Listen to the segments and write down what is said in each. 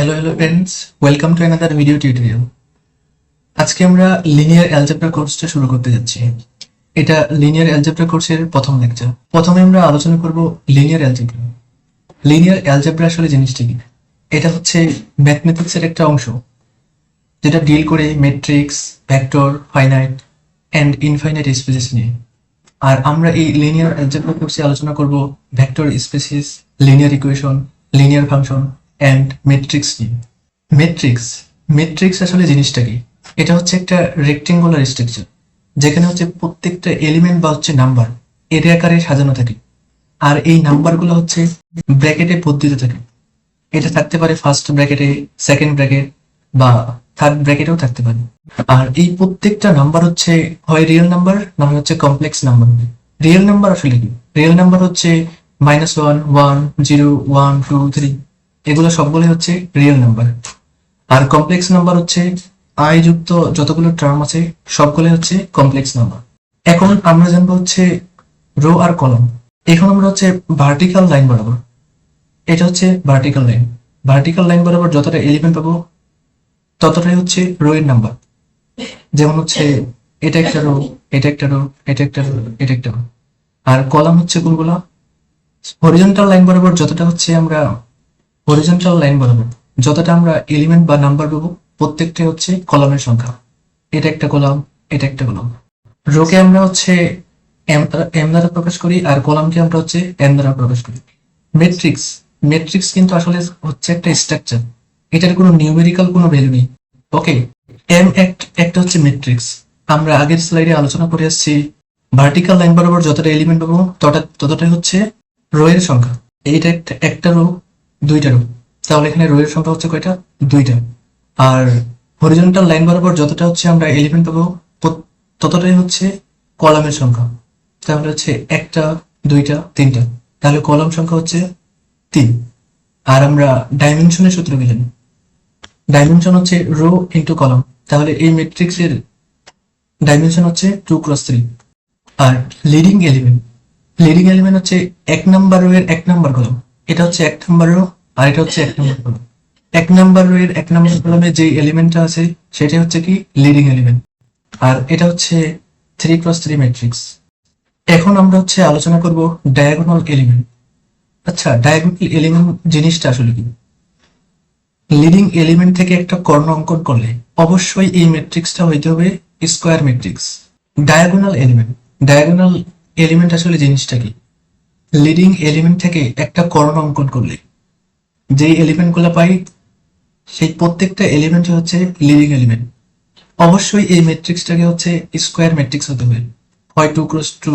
Hello hello friends welcome to another video tutorial আজকে আমরা linear algebra কোর্সটা শুরু করতে যাচ্ছি। এটা লিনিয়ার অ্যালজেব্রা কোর্সের প্রথম লেকচার প্রথমে আমরা আলোচনা করব লিনিয়ার অ্যালজেব্রা লিনিয়ার অ্যালজেব্রা আসলে জিনিসটা কি? এটা হচ্ছে ম্যাথমেটিক্সের একটা অংশ, যেটা ডিল করে matrix vector finite and infinite spaces নিয়ে। আর আমরা এই লিনিয়ার অ্যালজেব্রা কোর্সে আলোচনা করব vector spaces linear equation linear function and matrix নিয়ে মেট্রিক্স মেট্রিক্স আসলে জিনিসটা কি? এটা হচ্ছে একটা রেক্টেঙ্গুলার স্ট্রাকচার যেখানে হচ্ছে প্রত্যেকটা এলিমেন্ট বা হচ্ছে নাম্বার এর আকারে সাজানো থাকে, আর এই নাম্বারগুলো হচ্ছে ব্র্যাকেটে পদ্ধতিতে থাকে। এটা থাকতে পারে ফার্স্ট ব্র্যাকেটে সেকেন্ড ব্র্যাকেট বা থার্ড ব্র্যাকেটেও থাকতে পারে। আর এই প্রত্যেকটা নাম্বার হচ্ছে, হয় রিয়েল নাম্বার না হচ্ছে কমপ্লেক্স নাম্বার রিয়েল নাম্বার আসলে কি? রিয়েল নাম্বার হচ্ছে minus one one zero one two three এগুলো সবগুলোই হচ্ছে রিয়েল নাম্বার আর কমপ্লেক্স নাম্বার হচ্ছে আই যুক্ত যতগুলো টার্ম আছে সবগুলো হচ্ছে কমপ্লেক্স নাম্বার এখন আমরা জানব হচ্ছে রো আর কলম এখন আমরা হচ্ছে ভার্টিক্যাল লাইন বরাবর। এটা হচ্ছে ভার্টিক্যাল লাইন ভার্টিক্যাল লাইন বরাবর যতটা এলিমেন্ট পাবো, ততটাই হচ্ছে রো এর নাম্বার যেমন হচ্ছে, এটা একটা রো এটা একটা রো এটা একটা রো এটা একটা রো আর কলাম হচ্ছে কোনগুলো? হরিজন্টাল লাইন বরাবর যতটা হচ্ছে আমরা হরিজন্টাল লাইন বরাবর যতটা আমরা এলিমেন্ট বা নাম্বার পাবো, প্রত্যেকটাই হচ্ছে কলামের সংখ্যা। এটা একটা কলাম এটা একটা কলাম রোকে আমরা হচ্ছে এম দ্বারা প্রকাশ করি আর কলামকে আমরা হচ্ছে এন দ্বারা প্রকাশ করি। মেট্রিক্স মেট্রিক্স কিন্তু আসলে হচ্ছে একটা স্ট্রাকচার এটার কোনো নিউমেরিক্যাল কোনো ভ্যালু নেই। ওকে এম একটা হচ্ছে মেট্রিক্স আমরা আগের স্লাইডে আলোচনা করে আসছি ভার্টিক্যাল লাইন বরাবর যতটা এলিমেন্ট পাবো ততটা ততটাই হচ্ছে রো এর সংখ্যা। এইটা একটা একটা রো দুইটা রো তাহলে এখানে রো এর সংখ্যা হচ্ছে কয়টা? দুইটা। আর হরিজন্টাল লাইন বরাবর যতটা হচ্ছে আমরা এলিমেন্ট পাবো ততটাই হচ্ছে কলামের সংখ্যা। তাহলে হচ্ছে একটা, দুইটা, তিনটা। তাহলে কলাম সংখ্যা হচ্ছে তিন। আর আমরা ডাইমেনশনের সূত্র কি ডাইমেনশন হচ্ছে রো ইন্টু কলাম তাহলে এই ম্যাট্রিক্সের ডাইমেনশন হচ্ছে টু ক্রস থ্রি আর লিডিং এলিমেন্ট লিডিং এলিমেন্ট হচ্ছে এক নাম্বার রো এর এক নাম্বার কলম এটা হচ্ছে এক নাম্বার রো আর এটা হচ্ছে এক নাম্বার কলম এক নাম্বার রো এর এক নাম্বার কলমে যে এলিমেন্টটা আছে, সেটা হচ্ছে কি? লিডিং এলিমেন্ট আর এটা হচ্ছে থ্রি ক্রস থ্রি ম্যাট্রিক্স এখন আমরা হচ্ছে আলোচনা করব ডায়াগোনাল এলিমেন্ট আচ্ছা ডায়াগোনাল এলিমেন্ট জিনিসটা আসলে কি? লিডিং এলিমেন্ট থেকে একটা কর্ণ অঙ্কন করলে অবশ্যই এই ম্যাট্রিক্সটা হইতে হবে square matrix diagonal element diagonal element আসলে জিনিসটা কি? লিডিং এলিমেন্ট থেকে একটা করোনা অঙ্কন করলে, যেই এলিমেন্টগুলো পাই, সেই প্রত্যেকটা এলিমেন্ট হচ্ছে লিডিং এলিমেন্ট অবশ্যই এই ম্যাট্রিক্সটাকে হচ্ছে স্কোয়ার ম্যাট্রিক্স হতে হবে। হয় two cross two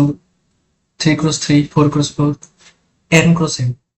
three cross three four cross four n cross n